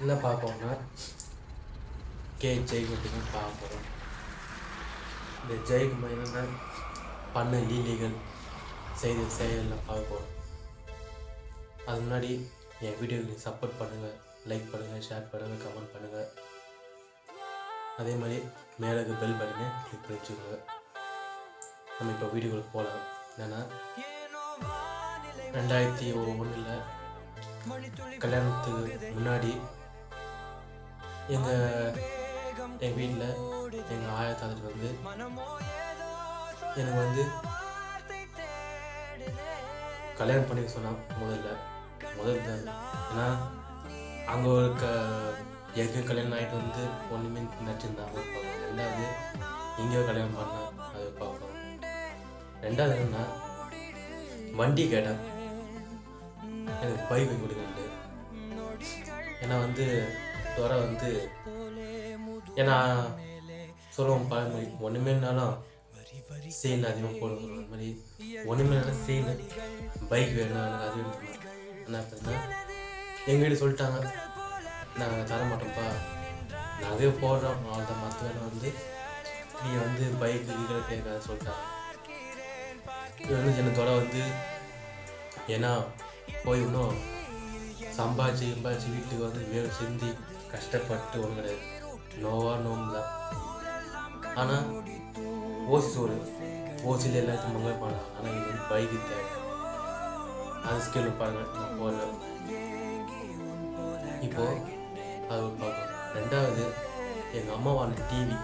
என்ன பார்ப்போம்னா கே ஜெய் மட்டும்தான் பார்க்க போகிறோம் இந்த ஜெய்குமார் என்னென்ன பண்ண லீலைகள் செய்த செயலெல்லாம் பார்க்க போகிறோம் அது முன்னாடி என் வீடியோக்கு சப்போர்ட் பண்ணுங்கள் லைக் பண்ணுங்கள் ஷேர் பண்ணுங்கள் கமெண்ட் பண்ணுங்கள் அதே மாதிரி மேலே பெல் பட்டனை கிளிக் பண்ணி வச்சுக்கோங்க. நம்ம இப்போ வீடியோக்குள்ள போகலாம் என்னென்னா ரெண்டாயிரத்தி ஒன்றில் கல்யாணத்துக்கு முன்னாடி எங்கள் எங்கள் வீட்டில் எங்கள் ஆயத்தாத்துக்கு வந்து எனக்கு வந்து கல்யாணம் பண்ணிக்க சொன்னான் முதல்ல முதல்ல ஏன்னா அங்கே ஒரு க எங்கே கல்யாணம் ஆகிட்டு வந்து ஒன்றுமே நினச்சிருந்தாங்க ரெண்டாவது இங்கேயோ கல்யாணம் பண்ணா அது பார்ப்போம் ரெண்டாவது என்னன்னா வண்டி கேட்டேன் எனக்கு பைக் கொடுக்கண்டு ஏன்னா வந்து துறை வந்து ஏன்னா சொல்லுவோம் பழமொழி ஒன்றுமே இருந்தாலும் செயின் அதிகமாக போட சொல்லுவோம் அந்த மாதிரி ஒன்றுமே இல்லை செயின் பைக் வேணும் எனக்கு அது வேணும் என்ன பண்ணா எங்கள் வீடு சொல்லிட்டாங்க நாங்கள் தர மாட்டோம்ப்பா நாங்கள் போடுறோம். அவ்வளோதான் மற்ற வேலை வந்து நீ வந்து பைக் கீழே கேட்காத சொல்லிட்டாங்க. இது வந்து எனத்தோட வந்து ஏன்னா போய் இன்னும் சம்பாதிச்சு சம்பாதிச்சு வீட்டுக்கு வந்து வேலை செஞ்சு கஷ்டப்பட்டு ஒன்றும் கிடையாது நோவா நோம்பு தான். ஆனால் ஓசி சோறு. ஓசியில் எல்லாத்தையும் மங்க பண்ணலாம் ஆனால் இது வந்து பைக்கு தேவை அது ஸ்கில் பாருங்க. நான் போடுறேன் இப்போ அது ஒரு பார்க்கணும் ரெண்டாவது எங்கள் அம்மா டிவி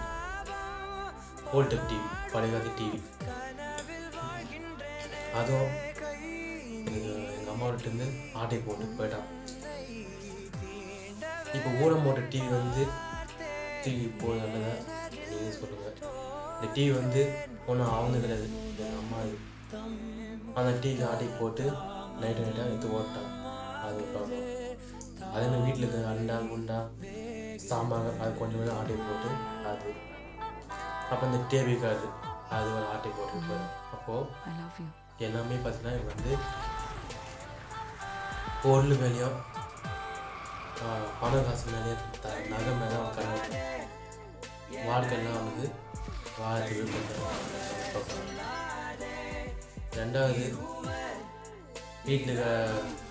ஓல்டர் டிவி பழைய டிவி அதுவும் எங்கள் அம்மாவிட்டேருந்து ஆட்டை போட்டு போயிட்டான். இப்போ ஊரம் போட்ட டிவி வந்து டிவி போட நல்லதா நீங்கள் சொல்லுங்கள் இந்த டிவி வந்து ஒன்றும் அவங்க கிடையாது. எங்கள் அம்மா இது. அந்த டிவி ஆட்டி போட்டு நைட்டு நைட்டாக எடுத்து ஓட்டான் அது பார்ப்போம். அதே மாதிரி வீட்டில் இருக்கிற அண்டா குண்டா சாம்பார் அது கொஞ்சம் கொஞ்சம் ஆட்டி போட்டு அது அப்போ இந்த டிவி கார்டு அது ஒரு ஆட்டை போட்டு போயிடும். அப்போது. எல்லாமே பார்த்தீங்கன்னா எனக்கு வந்து பொருள் மேலேயும் ஆஹ், பணம் காசு மேலேயும் த நகை மேலே கண்ணு வாழ்க்கைலாம் வந்து வாழ்க்கை ரெண்டாவது வீட்டில்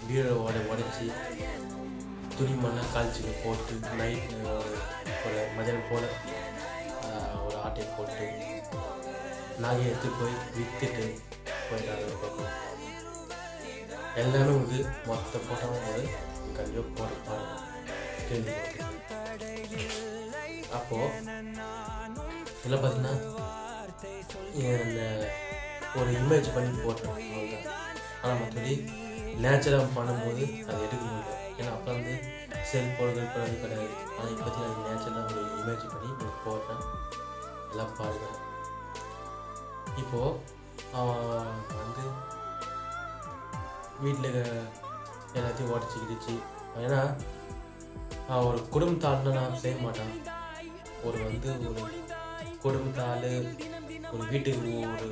வீடை உட உடச்சி துணிமெல்லாம் காய்ச்சி போட்டு நைட் ஒரு மதியம் போல் ஒரு ஆட்டை போட்டு நகையை எடுத்து போய் விற்றுட்டு போயிட்டாங்க எல்லாமே வந்து மொத்த போட்டோம் ஒரு கல்வியோ போட கேள்வி அப்போது பார்த்தீங்கன்னா இந்த ஒரு இமேஜ் பண்ணி போட்டோம் ஆனால் மற்றபடி நேச்சுரலாக பண்ணும்போது அதை எடுக்க முடியல. ஏன்னா அப்போ வந்து செல் போடுறது போடுறது கிடையாது. ஆனால் இப்போதைக்கு நான் நேச்சுரலாக ஒரு இமேஜ் பண்ணி உங்களுக்கு போடுறேன் எல்லாம் பாருங்கள் இப்போது அவன் வந்து வீட்டில் எல்லாத்தையும் உடச்சி கிடிச்சு ஏன்னா ஒரு குடும்பத்தாள்னு நான் செய்ய மாட்டான். ஒரு வந்து ஒரு குடும்பத்தாள் ஒரு வீட்டுக்கு ஒரு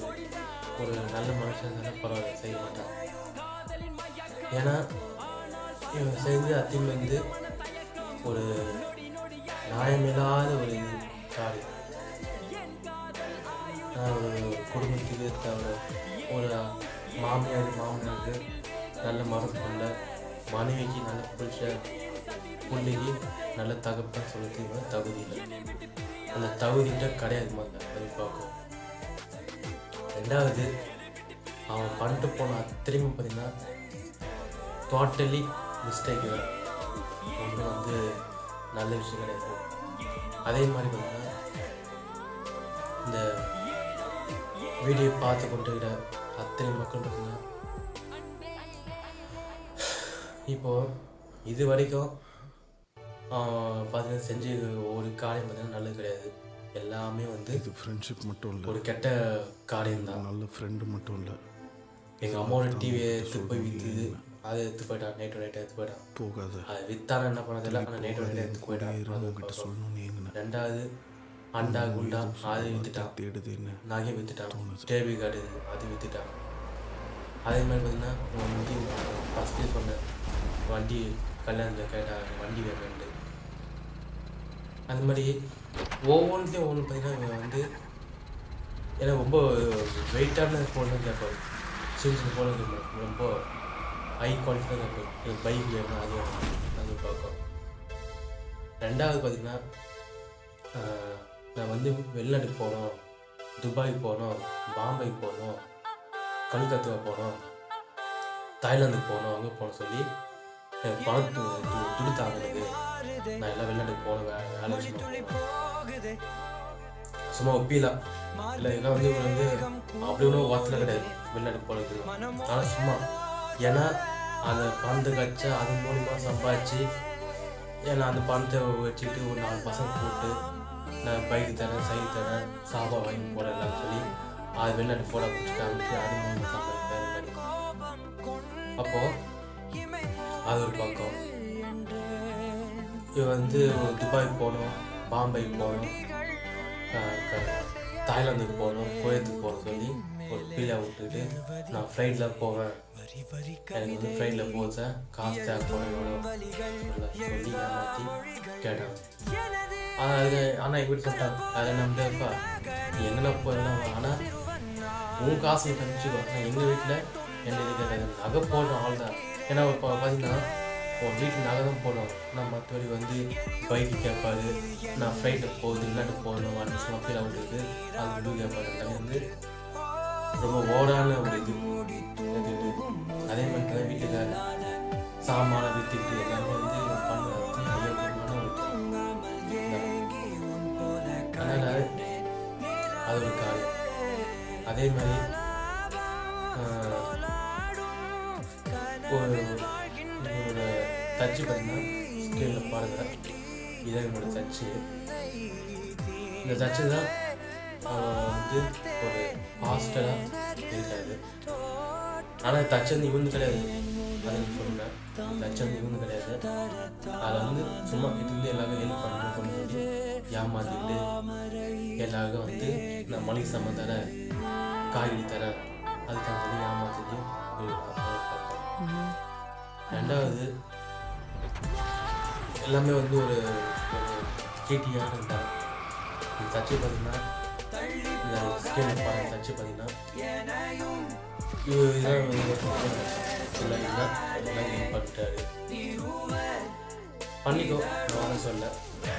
ஒரு நல்ல மனுஷன் தானே பரவாயில்ல செய்ய மாட்டான். ஏன்னா இவன் செஞ்ச அத்தியம் வந்து ஒரு நியாயமில்லாத ஒரு இது ஒரு குடும்பத்துக்கு ஒரு மாமியார் மாமனாருக்கு நல்ல மரப்புள்ள மனைவிக்கு நல்ல பிடிச்ச பிள்ளைக்கு நல்ல தகப்பன் சொல்லிட்டு தகுதி இல்லை. அந்த தகுதிகிட்ட கிடையாது மாதிரி அது பார்க்கும். ரெண்டாவது அவன் பண்ணிட்டு போன திரும்பி பார்த்தீங்கன்னா டோட்டலி மிஸ்டேக் ஒன்றும் வந்து நல்ல விஷயம் கிடையாது. அதே மாதிரி பார்த்தீங்கன்னா இந்த வீடியோ பார்த்து கொண்டு அத்தனை மக்கள் பார்த்தீங்கன்னா இப்போ இது வரைக்கும் பார்த்தீங்கன்னா செஞ்ச ஒரு காரியம் பார்த்தீங்கன்னா நல்லது கிடையாது. எல்லாமே வந்து இது ஃப்ரெண்ட்ஷிப் மட்டும் இல்லை. ஒரு கெட்ட காரியம் தான். நல்ல ஃப்ரெண்டு மட்டும் இல்லை. எங்கள் அம்மாவோட டிவியை எடுத்து போய் விற்றுது அதை எடுத்து போயிட்டான் நைட்டு நைட்டு எடுத்து போயிட்டான். போகாத. அது வித்தான என்ன பண்ணதில்ல ஆனால் நைட்டு நைட்டு எடுத்து. சொல்லணும்னு ஏங்கினேன் ரெண்டாவது அண்டா குண்டா அதை வித்துட்டான். தேடுது என்ன? நகை வித்துட்டான். டேபி கார்டு அது வித்துட்டான். அதே மாதிரி பார்த்தீங்கன்னா ஃபஸ்ட்டு சொன்னேன். வண்டி கல்யாணத்தில் கேட்டாங்க வண்டி வேணும்ட்டு அந்த மாதிரி ஒவ்வொன்றுத்தையும் ஒவ்வொன்று பார்த்தீங்கன்னா வந்து எனக்கு ரொம்ப வெயிட்டான ஃபோன் கேட்போம் சின்ன சின்ன ஃபோன் ரொம்ப ஹை குவாலிட்டி தான் கேட்பாரு எனக்கு பைக் வேணும் அது வேணும் அது பார்க்கும் ரெண்டாவது பார்த்தீங்கன்னா நான் வந்து வெளிநாட்டுக்கு போகணும் துபாய் போகணும் பாம்பே போகணும் கல்கத்தா போகணும் தாய்லாந்துக்கு போகணும் அங்கே போகணும் சொல்லி எனக்கு துடுத்தாங்க எனக்கு நான் எல்லாம் வெளிநாட்டுக்கு போகணும் வேலை விஷயமா சும்மா ஒப்பிலாம் இல்லை இதெல்லாம் வந்து வந்து அப்படி ஒன்றும் வார்த்தை கிடையாது. வெளிநாட்டுக்கு போனது ஆனால் சும்மா. ஏன்னா அந்த பணத்தை கழிச்சா அது மூலிமா சம்பாதிச்சு ஏன்னா அந்த பணத்தை வச்சுக்கிட்டு ஒரு நாலு பசங்க போட்டு நான் பைக் தரேன் சைக்கிள் தரேன் சாபா வாங்கி போடலாம்னு சொல்லி அது வெளிநாட்டு போட பிடிச்சி காமிச்சு அது மூலமாக சம்பாதிப்பேன் அப்போது அது ஒரு பக்கம். இது வந்து துபாய் போகணும் பாம்பே போகணும் தாய்லாந்துக்கு போகணும் கோயத்துக்கு போக சொல்லி ஒரு பீலா விட்டுட்டு நான் ஃப்ளைட்டில் போவேன். எனக்கு வந்து ஃப்ளைட்டில் போச்சேன் காசு தேவை எவ்வளோ சொல்லி ஏமாற்றி ஆனால் அது ஆனால் எங்கள் வீட்டில் சொல்லிட்டாங்க அதை நம்பிப்பா நீ எங்கன்னா போயிடலாம் ஆனால் உன் காசு நீ ஆனால் எங்கள் வீட்டில் என்ன இது கிடையாது நகை போடுற ஆள் தான் ஏன்னா இப்போ பார்த்தீங்கன்னா இப்போ வீட்டில் நகை தான் போனோம். நான் மற்றபடி வந்து பைக்கு கேட்பாரு நான் ஃப்ளைட்டு போகுது இல்லாட்டு போகணும் அப்படின்னு சொல்லி ஃபீல் ஆகுது அது விடு கேட்பாரு அது வந்து ரொம்ப ஓடான ஒரு இது. அதே மாதிரி தான் வீட்டுக்கார சாமான வித்துட்டு எல்லாமே வந்து பண்ணுறது அதனால் அது ஒரு காரியம் அதே மாதிரி தச்சு பார்த்தீங்கன்னா ஸ்கேலில் பாருங்க. இதான் என்னோட தச்சு. இந்த தச்சு தான் வந்து ஒரு ஹாஸ்டலாக இருக்காது ஆனால் தச்சு வந்து இவங்க கிடையாது. அதை சொன்னேன் தச்சு வந்து இவங்க கிடையாது. அதில் வந்து சும்மா இது வந்து எல்லாருக்கும் ஹெல்ப் பண்ணுறேன் கொண்டு சொல்லி ஏமாத்திட்டு எல்லாருக்கும் வந்து நான் மளிகை சாமான் தரேன் காய்கறி தரேன் அதுக்காக சொல்லி ஏமாத்திட்டு. பார்ப்போம். ரெண்டாவது எல்லாமே வந்து ஒரு கேட்டியாக கேட்டியான இருந்தாங்க. இந்த தச்சு பார்த்தீங்கன்னா இந்த ஸ்கேல் பாருங்க தச்சு பார்த்தீங்கன்னா. இவர் இதான் வந்து எல்லாம் எல்லாம் பண்ணிட்டாரு. பண்ணிக்கோ நான் சொல்ல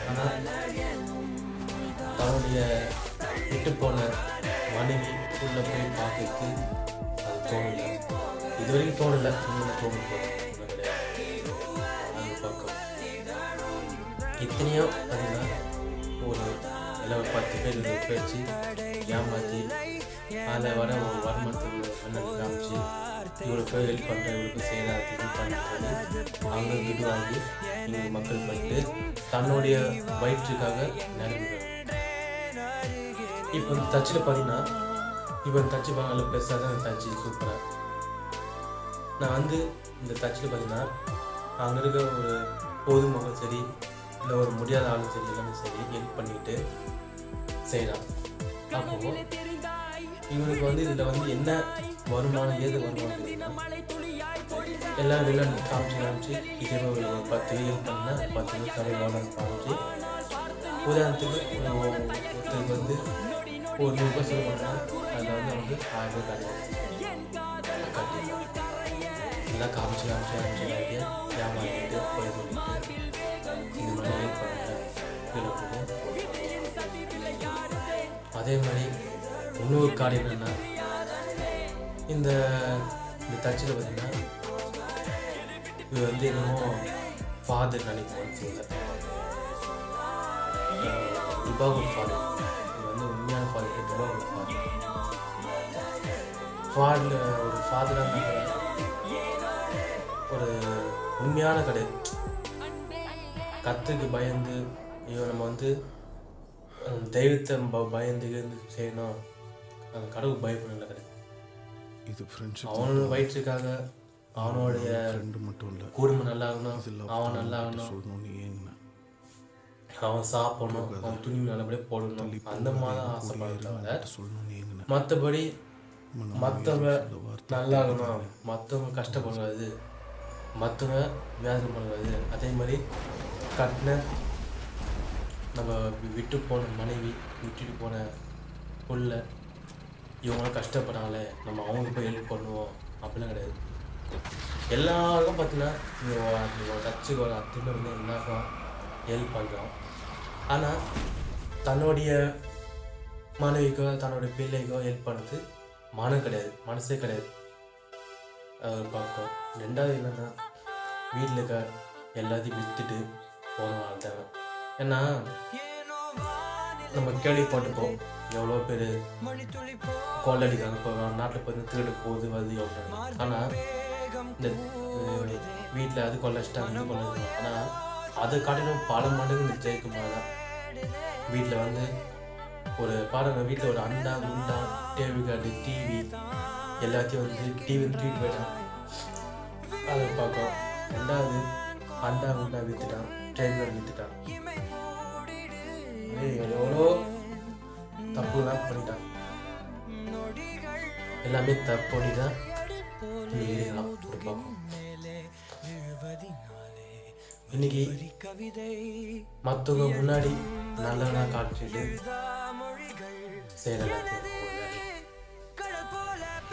ஆனால் அவனுடைய விட்டு போன மனைவி உள்ள போய் பார்க்கறதுக்கு அது தோணலை. இது வரைக்கும் தோணலை இன்னும் தோணும் எத்தனையோ அதுனா ஒரு இல்லை ஒரு பத்து பேர் இருபது வச்சு ஏமாற்றி அதில் வர ஒரு வருமானத்தை அண்ணன் காமிச்சு இவருக்கு போய் ஹெல்ப் பண்ணுறேன் இவருக்கு செய்கிறேன் பண்ணி அவங்க வீடு வாங்கி மக்கள் பண்ணிட்டு தன்னுடைய வயிற்றுக்காக நிரம்பிடுறாங்க இப்போ இந்த தச்சில் பார்த்தீங்கன்னா இப்போ இந்த தச்சு பார்க்க பெருசாக தான் தச்சு சூப்பராக நான் வந்து இந்த தச்சில் பார்த்தீங்கன்னா அங்கே இருக்க ஒரு பொதுமக்கள் சரி இல்லை ஒரு முடியாத ஆளும் சரி எல்லாமே சரி ஹெல்ப் பண்ணிட்டு செய்யலாம். அப்போ இவனுக்கு வந்து இதில் வந்து என்ன வருமானம் ஏது வருமானம் தெரியுமா? எல்லாம் வெளில காமிச்சு காமிச்சு இதே ஒரு பத்து ஹெல்ப் பண்ணால் பத்து பேர் கடை வருமானம் காமிச்சு உதாரணத்துக்கு ஒரு ஒருத்தருக்கு வந்து ஒரு ரூபாய் செலவு பண்ணால் அதில் வந்து வந்து ஆயிரம் ரூபாய் கட்டி எல்லாம் காமிச்சு காமிச்சு காமிச்சு காமிச்சு ஏமாற்றிட்டு போய் சொல்லிட்டு மாதிரி அதே மாதிரி இன்னொரு காரியம் என்னென்னா இந்த இந்த தச்சில் பார்த்தீங்கன்னா இது வந்து என்னமோ ஃபாதர் நினைப்போம் சொல்ல ஃபாதர். இது வந்து உண்மையான ஃபாதர் டிபாகூர் ஃபாதர். ஃபாடில் ஒரு ஃபாதராக ஒரு உண்மையான கடை. கத்துக்கு பயந்து இவன் நம்ம வந்து தெய்வத்தை பயந்து செய்யணும். அந்த கடவுள் பயப்படல கடை இது ஃப்ரெண்ட்ஷிப் அவனோட வயிற்றுக்காக அவனுடைய ஃப்ரெண்டு மட்டும் இல்லை. குடும்பம் நல்லா ஆகணும் அவன் நல்லா ஆகணும் சொல்லணும்னு ஏங்கினேன் அவன் சாப்பிடணும் அவன் துணி நல்லபடியாக போடணும். அந்த மாதிரி தவிர சொல்லணும்னு ஏங்கினேன் மற்றபடி மற்றவங்க நல்லா இருக்கணும் மற்றவங்க கஷ்டப்படக்கூடாது மற்றவங்க வேதனை பண்ணக்கூடாது அதே மாதிரி கட்டின நம்ம விட்டு போன மனைவி விட்டுட்டு போன புள்ள இவங்களாம் கஷ்டப்படுறாங்களே நம்ம அவங்களுக்கு போய் ஹெல்ப் பண்ணுவோம். அப்படிலாம் கிடையாது. எல்லாருக்கும் பார்த்தீங்கன்னா இவங்க டச்சுக்கு ஒரு அத்தனை வந்து எல்லாருக்கும் ஹெல்ப் பண்ணுறோம் ஆனால் தன்னுடைய மனைவிக்கோ தன்னுடைய பிள்ளைக்கோ ஹெல்ப் பண்ணுறது மனம் கிடையாது. மனசே கிடையாது. பார்க்கும் ரெண்டாவது என்னன்னா வீட்டில் இருக்க எல்லாத்தையும் விற்றுட்டு போதும் தேவை. ஏன்னா நம்ம கேள்விப்பட்டுப்போம் எவ்வளோ பேர் கொள்ளடிக்காங்க இப்போ நாட்டில் போய் திருடு போகுது வருது எவ்வளோ ஆனால் இந்த வீட்டில் அது கொள்ளச்சிட்டாங்க இது கொள்ள ஆனால் அதை காட்டிலும் பல மடங்கு இந்த ஜெயக்குமார் தான் வீட்டில் வந்து ஒரு பாருங்க வீட்டில் ஒரு அண்டா குண்டா டேபிள் கார்டு டிவி எல்லாத்தையும் வந்து டிவி தூக்கிட்டு போயிட்டான் அதை பார்க்கலாம் ரெண்டாவது அண்டா குண்டா வித்துட்டான் ட்ரெயினர் வித்துட்டான். எவ்வளோ தப்புலாம் பண்ணிட்டான். எல்லாமே தப்பு பண்ணி தான் இன்னைக்கு இருக்கலாம் ஒரு பக்கம். இன்னைக்கு மற்றவங்க முன்னாடி நல்லதாக காட்டிட்டு செய்யற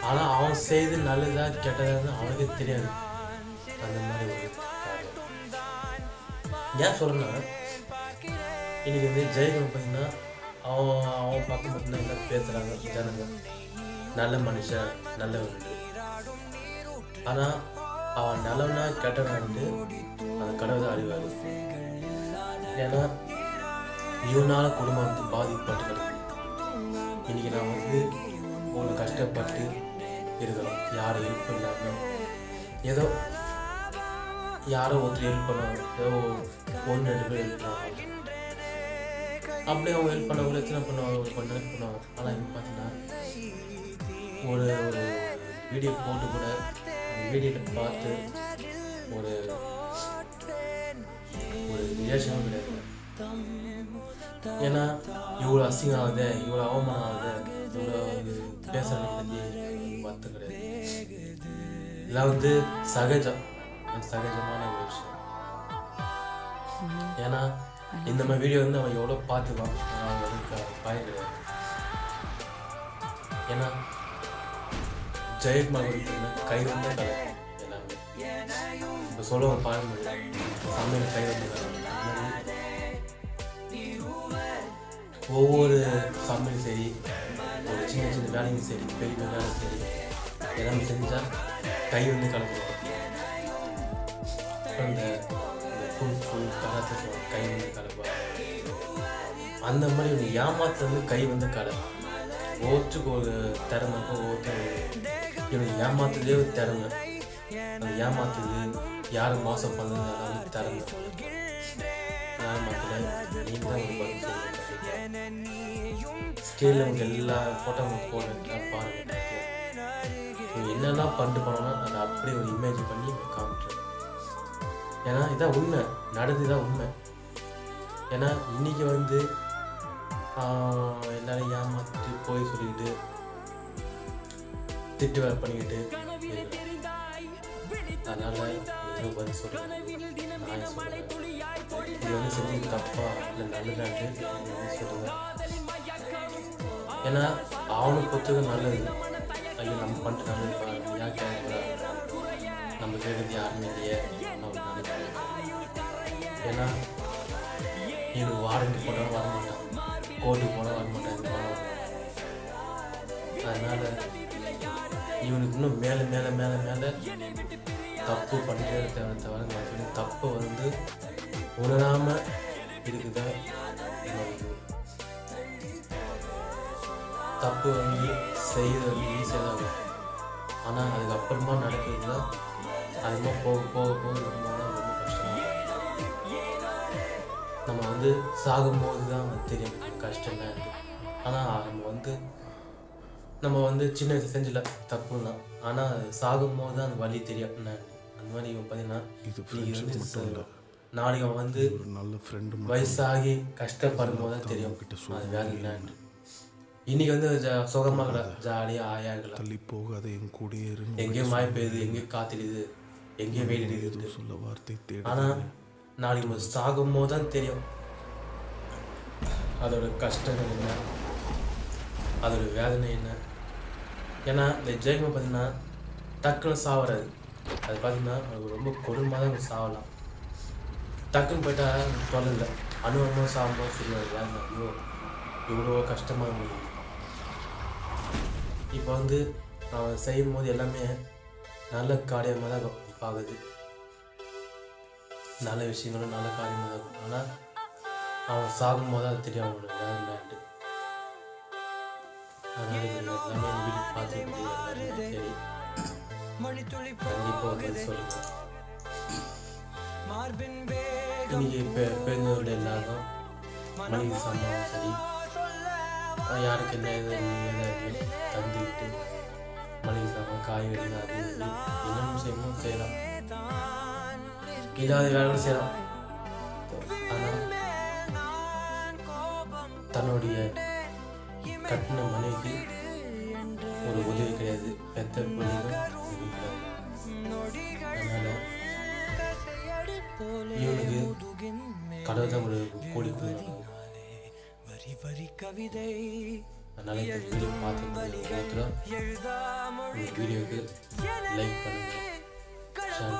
ஆனா அவன் செய்து நல்லதா கெட்டதான்னு அவனுக்கு தெரியாது. அந்த மாதிரி ஒரு ஏன் சொல்லணும்னா இன்னைக்கு வந்து ஜெயகன் பார்த்தீங்கன்னா அவன் அவன் பக்கம் மட்டும்தான் எல்லாம் பேசுறாங்க ஜனங்க. நல்ல மனுஷன் நல்லவன். ஆனா அவன் நல்லவனா கெட்டவனான்ட்டு அந்த கடவுள் தான் ஏன்னா இவனால குடும்பம் வந்து பாதிக்கப்பட்டு கிடக்கு இன்னைக்கு நான் வந்து ஒரு கஷ்டப்பட்டு இருக்கிறோம். யாரும் ஹெல்ப் இல்லாமல் ஏதோ யாரோ ஒருத்தர் ஹெல்ப் பண்ணுவாங்க ஏதோ ஒன்று ரெண்டு பேர் ஹெல்ப் பண்ணுவாங்க அப்படியே அவங்க ஹெல்ப் பண்ணவங்க எத்தனை பண்ணுவாங்க? ஒரு பண்ண ஹெல்ப் பண்ணுவாங்க. ஆனால் இப்போ பார்த்தீங்கன்னா ஒரு ஒரு வீடியோ போட்டு கூட வீடியோவில் பார்த்து ஒரு ஒரு ரியாக்ஷனும் கிடையாது. ஏன்னா இவ்வளோ அசிங்கம் ஆகுது இவ்வளோ அவமானம் ஆகுது இவ்வளோ இது பற்றி பார்த்து கிடையாது. இதெல்லாம் வந்து சகஜம். சகஜமான ஒரு விஷயம் ஏன்னா இந்த மாதிரி வீடியோ வந்து அவன் எவ்வளோ பார்த்துப்பான் அவன் வந்து கிடையாது. ஏன்னா ஜெயக்குமார் கை வந்து கலை எல்லாமே. இப்போ சொல்லுவாங்க பாருங்க. சமையல் கை வந்து ஒவ்வொரு சமையல் சரி ஒரு சின்ன சின்ன வேலையும் சரி பெரிய வேலையும் சரி எல்லாமே செஞ்சால் கை வந்து கலந்துடும் அந்த ஃபுல் ஃபுல் கை வந்து கலப்பா. அந்த மாதிரி ஒரு ஏமாத்துறது வந்து கை வந்து கலை ஒவ்வொருத்துக்கு ஒரு திறமை இருக்கும் ஒவ்வொருத்தர் இவன் ஏமாத்துறதே ஒரு திறமை. அந்த ஏமாத்துறது யாரும் மோசம் பண்ணது அதாவது திறமை ஏமாத்துல நீ தான் ஒரு பதில் சொல்லுங்க. உங்க எல்லா ஃபோட்டோ உங்களுக்கு பாருங்க. என்னெல்லாம் பண்ணிட்டு போனோம்னா அதை அப்படியே ஒரு இமேஜ் பண்ணி காமிட்டுரு ஏன்னா இதான் உண்மை. நடந்து தான் உண்மை. ஏன்னா இன்னைக்கு வந்து ஆஹ், எல்லாரும் ஏமாத்திட்டு போய் சொல்லிக்கிட்டு திட்டு வேலை பண்ணிக்கிட்டு இருக்காங்க. அதனால நீங்க பதில் சொல்லுங்க இது வந்து செஞ்சது தப்பா இல்லை நல்லதான்ட்டு நீங்க ஏன்னா அவனுக்கு பொறுத்தது நல்லது. ஐயோ நம்ம பண்ணிட்டு நல்லது பாரு, கேட்கக்கூடாது? நம்ம கேட்கறது யாருமே இல்லையே. ஏன்னா இவனுக்கு வாரண்டி போட வர மாட்டான். கோட்டு போனால் வர மாட்டான் அதனால இவனுக்கு இன்னும் மேலே மேலே மேலே மேலே தப்பு பண்ணிட்டே தேவை தவிர நான் தப்பை வந்து உணராமல் இருக்குதா? தப்பு வந்து செய்யறது ஈஸியாக தான் ஆனால் அதுக்கப்புறமா நடக்கிறது தான் அதிகமாக போக போக போக நம்ம வந்து சாகும்போது தான் தெரியும் கஷ்டம் என்னன்ட்டு ஆனால் நம்ம வந்து நம்ம வந்து சின்ன வயசு செஞ்சல தப்பு தான் ஆனால் சாகும்போது தான் அந்த வலி தெரியும். அந்த மாதிரி இவன் பார்த்தீங்கன்னா நாளைக்கு அவன் வந்து நல்ல ஃப்ரெண்டு வயசாகி கஷ்டப்படும் போது தான் தெரியும். அது வேலை என்னன்னு இன்னைக்கு வந்து சுகமாக ஜாலியாக ஆயா இருக்கலாம் தள்ளி போகாத என் கூடயே இருந்து எங்கேயோ மழை பெய்யுது எங்கேயோ காத்திடுது எங்கேயோ வெயில் அடிக்குது. சொல்ல வார்த்தை ஆனால் நாளைக்கு சாகும் போது தான் தெரியும். அதோட கஷ்டங்கள் என்ன? அதோட வேதனை என்ன? ஏன்னா இந்த ஜெயமை பார்த்தீங்கன்னா டக்குன்னு சாவறாது. அது பார்த்தீங்கன்னா அது ரொம்ப கொடுமையாக தான் அவங்க சாவலாம். டக்குன்னு போயிட்டா தொலைல அனுபவமாக சாகும்போது சொல்லுவாங்க வேதனை. ஐயோ இவ்வளோ கஷ்டமாக இருந்தது. இப்போ வந்து நான் செய்யும் போது எல்லாமே நல்ல காரியமாக தான் பார்க்குது நல்ல விஷயங்களும் நல்ல காரியமாக தான் இருக்கும். ஆனால் அவன் சாகும் போது அது தெரியும் அவங்களுக்கு வேலைன்ட்டு அதனால நீங்கள் எல்லாமே இந்த வீடியோ பார்த்துக்கிட்டு சரி. கண்டிப்பாக ஒரு சொல்லுங்கள் இன்னைக்கு எல்லாரும் சரி. யாருக்கு என்ன இது? தந்துக்கிட்டு மளிகை சாமான் காய்கறி அது செய்யலாம். செய்யலாம். ஆனால் தன்னுடைய கட்டின மனைவி ஒரு உதவி கிடையாது. பெத்த பிள்ளைக்கும் உதவி கிடையாது இவனுக்கு கடவுள் தான் ஒரு கோடி கொடுக்குறாங்க அதனால இந்த வீடியோ வீடியோவுக்கு லைக் ஷேர்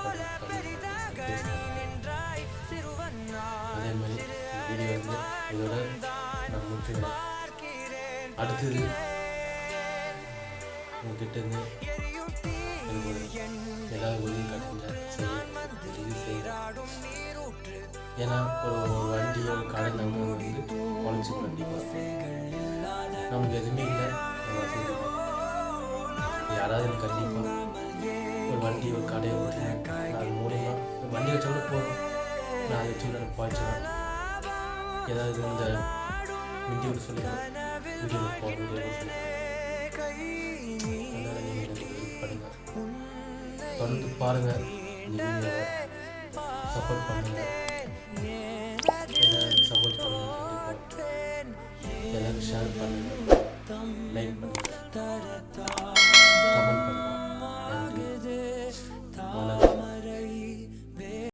அதே மாதிரி வீடியோ வந்து இதோட நான் முடிச்சுக்கிறேன் அடுத்தது உங்ககிட்ட ஏதாவது உதவி கட்டுங்க செய்ய இது ஏன்னா ஒரு ஒரு கடை நம்ம வந்து கண்டிப்பாக நமக்கு எதுவுமே இல்லை. நம்ம யாராவது கண்டிப்பாக ஒரு வண்டி அது வண்டி வச்சோட நான் அதை வச்சு எனக்கு பாய்ச்சலாம் ஏதாவது இந்த வீடியோவில் சொல்லுங்கள். வீடியோவில் போக தொடர்ந்து பாருங்கள் சப்போர்ட் பண்ணுங்கள் எல்லாரும் சப்போர்ட் பண்ணுங்கள் எல்லாரும் ஷேர் பண்ணுங்கள் லைக் பண்ணுங்கள்